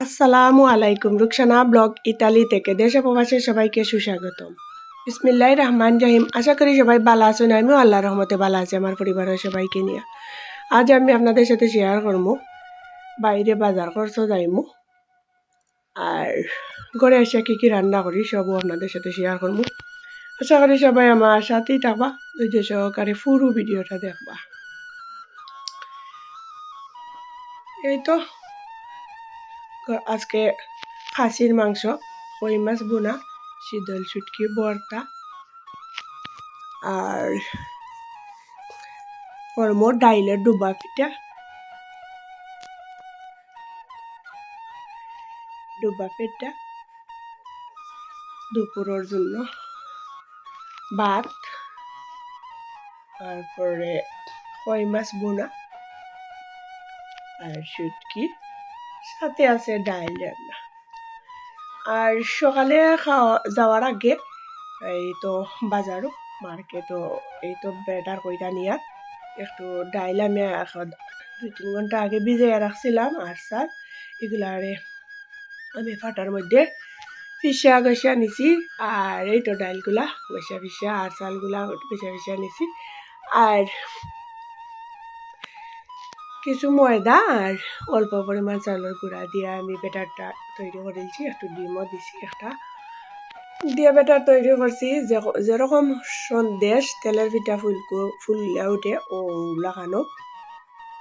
আসসালামু আলাইকুম। Rukhsana blog Italy থেকে দেশে প্রবাসে সবাইকে সুস্বাগতম। বিসমিল্লাহ রহমান জাহিম আশা করি সবাই ভালো আছেন। আমিও আল্লাহ রহমতে ভালো আছি, আমার পরিবারের সবাইকে নিয়ে। আজ আমি আপনাদের সাথে শেয়ার করব। বাইরে বাজার খরচ যাইমু আর ঘরে এসে কী কী রান্না করি সবও আপনাদের সাথে শেয়ার করব। আশা করি সবাই আমার সাথেই থাকবা। যে সহকারে পুরো ভিডিওটা দেখবা। এই তো আজকে খাসির মাংস, কই মাছ বোনা, শীতল শুটকি ভর্তা আর কর্ম ডাইলের ডুবা পিঠা। ডুবা পিঠা দুপুরের জন্য। ভাত, তারপরে কই মাছ বোনা আর শুটকি। সাথে আছে ডাইল রান্না। আর সকালে খাওয়া যাওয়ার আগে এই তো বাজারও মার্কেটও এই তো বেটার কইটা নিয়ে একটু ডাইল আমি দুই তিন ঘণ্টা আগে ভিজিয়ে রাখছিলাম আর স্যার এগুলারে আমি ফাটার মধ্যে ফিসা গসা নিছি আর এই তো ডাইলগুলা গসা ফিসা আর চালগুলা গসা ফিসা নিছি। আর কিছু ময়দা আর অল্প পরিমাণ চালের গুঁড়া দিয়ে আমি বেটারটা তৈরি করেছি একটু ডিমও দিছি একটা। দিয়ে বেটার তৈরি করছি। যেরকম সন্দেশ, তেলের পিঠা ফুলকো ফুললে উঠে ও লাগানো।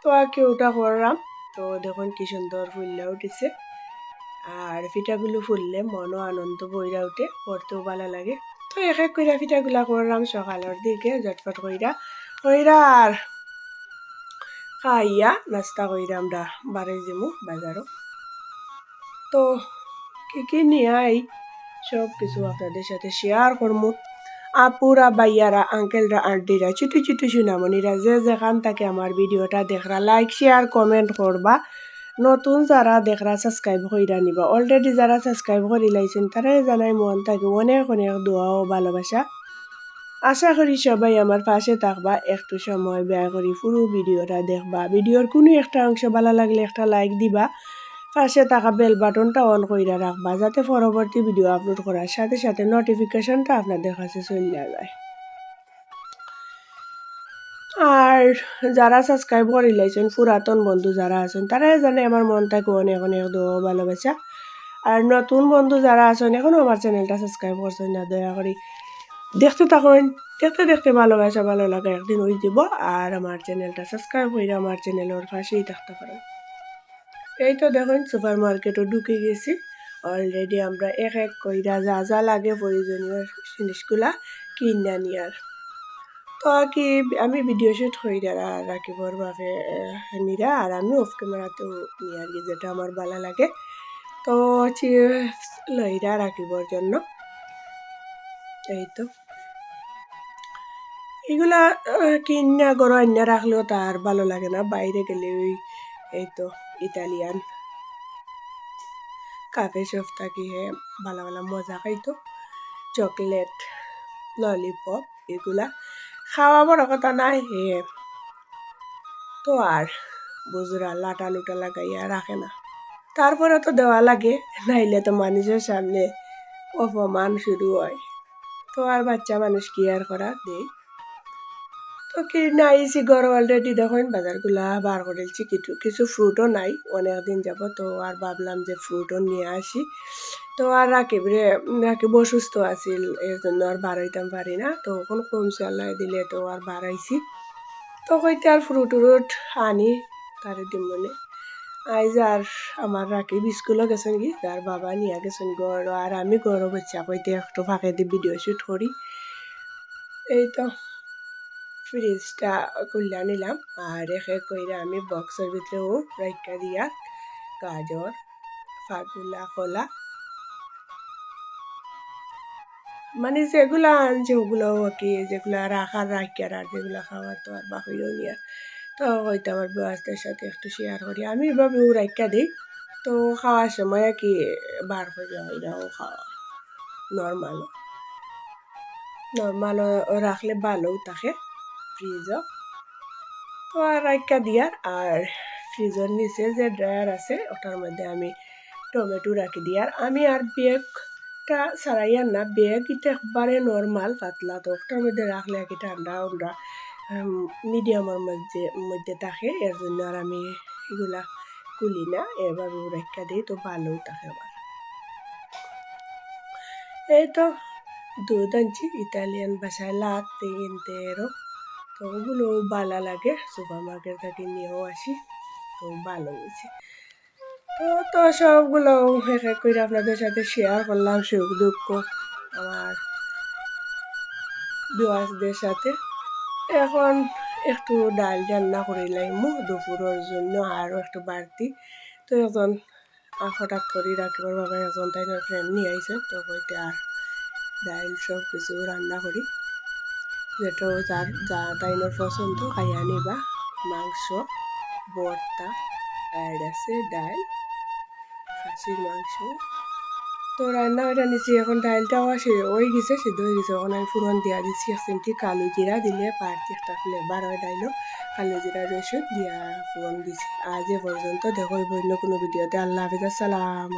তো আর কি ওটা করলাম। তো দেখুন কি সুন্দর ফুললে উঠেছে। আর পিঠাগুলো ফুললে মনও আনন্দ বইরা উঠে করতেও ভালো লাগে। তো এক এক কইরা পিঠাগুলা করলাম সকালের দিকে ঝটফট কইরা। কইরা আর খাইয়া নাস্তা কইরা আমরা বাড়ি যাব, বাজারও। তো, কি কি নিয়ে আই? সব কিছু আপনাদের সাথে শেয়ার করব আপুরা বাইয়ারা আঙ্কেলরা আন্টিরা ছোটো ছোটো সুনামণিরা যে যেখান থেকে আমার ভিডিওটা দেখরা লাইক শেয়ার কমেন্ট করবা। নতুন যারা দেখরা সাবস্ক্রাইব কইরা নিবা। অলরেডি যারা সাবস্ক্রাইব করি লাইছেন তারাই জানাই মন থাকে অনেক অনেক দোয়া ও ভালোবাসা। আশা করি সবাই আমার পাশে থাকবা। একটু সময় ব্যয় করি পুরো ভিডিওটা দেখবা। ভিডিওর কোনো একটা অংশ ভালো লাগলে একটা লাইক দিবা। পাশে থাকা বেল বাটনটা অন কইরা রাখবা, যাতে পরবর্তী ভিডিও আপলোড করার সাথে সাথে নোটিফিকেশনটা আপনাদের কাছে চলে যায়। আর যারা সাবস্ক্রাইব করে লাইছেন, পুরাতন বন্ধু যারা আছেন, তারাই জানে আমার মনটাকে অনেক অনেক ভালোবাসা। আর নতুন বন্ধু যারা আছেন এখনও আমার চ্যানেলটা সাবস্ক্রাইব করছেন না, দয়া করে দেখতে থাকুন, দেখতে দেখতে ভালোবাসা ভালো লাগে একদিন ওই দিব আর আমার চ্যানেলটা সাবস্ক্রাইব করে আমার চ্যানেলের পাশেই থাকতে পারেন। এই তো দেখুন সুপার মার্কেটও ঢুকে গেছি। অলরেডি আমরা এক এক কইরা যা যা লাগে প্রয়োজনীয় জিনিসগুলা কিনা নিয়ার তো কি আমি ভিডিও শুট কইরা রাখিবর বাবে নিরা আর আমি অফ ক্যামেরাতেও নিয়ার কি, যেটা আমার ভালো লাগে। তো লইরা রাখিবর জন্য। এই তো। এগুলা কিনা গরো আন্যা রাখলেও তার ভালো লাগে না। বাইরে গেলে ওই, এই তো, ইতালিয়ান। কাফে শপ থাকি হে, ভালো ভালো মজা খাইতো চকলেট, ললিপপ, এগুলা। খাওয়া বড় কথা নাই হে। তো আর বুজরা লাটা লুটা লাগাইয়া রাখে না। তারপরে তো দেওয়া লাগে, নাইলে তো মানুষের সামনে অপমান শুরু হয়। তো আর বাচ্চা মানুষ কি আর করা? দেই তো কি নাইছি ঘর অলরেডি দেখুন বাজারগুলা বার করেছি। কিছু কিছু ফ্রুটও নাই, অনেক দিন যাব তো আর ভাবলাম যে ফ্রুটও নিয়ে আসি। তো আর রাকিব রে, রাকিব অসুস্থ আছিল এর জন্য আর বাড়াইতাম পারি না। তো এখন কম চালাই দিলে তো আর বাড়াইছি। তো কইতে আর ফ্রুট উরুট আনি, তারে দিম মানে আইজ আর আমার রাকিব স্কুলও গেছেন কি? তার বাবা নিয়ে গেছেন গড় আর আমি গড় বাচ্চা কইতে একটু ফাঁকে দিয়ে ভিডিও শুট করি। এই তো ফ্রিজটা খুললা নিলাম। আর এক কইরা আমি বক্সের ভিতরেও রাইকা দিয়া গাজর, ফাগুলা, কলা মানে যেগুলা ওগুলো কি যেগুলা রাখার রাখার আর যেগুলা খাওয়ার তো আর বাকিও নিয়ে তো হয়তো আমার বয়সদের সাথে একটু শেয়ার করি। আমি এভাবেও রাখা দিই, তো খাওয়ার সময় আর কি বার করে ওইটাও খাওয়া নর্মাল নর্মাল রাখলে ভালোও থাকে ফ্রিজও তো রাখা দিয়ার আর ফ্রিজের নিচে যে ড্রায়ার আছে, ওটার মধ্যে আমি টমেটো রাখি দিই আর আমি আর বেগটা সারাইয়ার না বেগ এটা একবারে নর্মাল পাতলা, তো ওটার মধ্যে রাখলে আর কি ঠান্ডা উন্ডা মিডিয়ামের মধ্যে মধ্যে থাকে এর জন্য আর আমি এগুলা খুলি না এভাবে রেখা দিই, তো ভালো থাকে আমার এই তো দুধ আনছি ইতালিয়ান ভাষায় লাতে এরও তো ওগুলো ভালো লাগে সুপার মার্কেট থেকে নিয়েও আসি, তো ভালো হয়েছে তো তো সবগুলো এক এক করে আপনাদের সাথে শেয়ার করলাম সুখ দুঃখ আমার বিওয়াসদের সাথে। এখন একটু ডাল রান্না করে লাইমু, দুপুরের জন্য আরও একটু বাড়তি। তো এখন হঠাৎ করে রাখিবার বাবা এখন তাই ফ্রেন্ড নিয়ে আইসে তো কইতে আর ডাল সব কিছু রান্না করি। যেটা যার যা তাইনের পছন্দ, খাইয়া নিবা। মাংস, ভর্তা অ্যাড আছে ডাল, খাসির মাংস তো রান্না ওইটা নিচ্ছি এখন ডালটাও আসে, ওই গেছে, সিদ্ধ হয়ে গেছে। ওখানে আমি ফুরন দিয়া দিচ্ছি এক চিমটি কালো জিরা দিলে পারতি একটা ফ্লেভার হয় ডাইলও কালো জিরা, রসুন দিয়া ফুরন দিছি। আজ এ পর্যন্ত দেখো বন্য কোনো ভিডিওতে। আল্লাহ হাফিজ, আসসালাম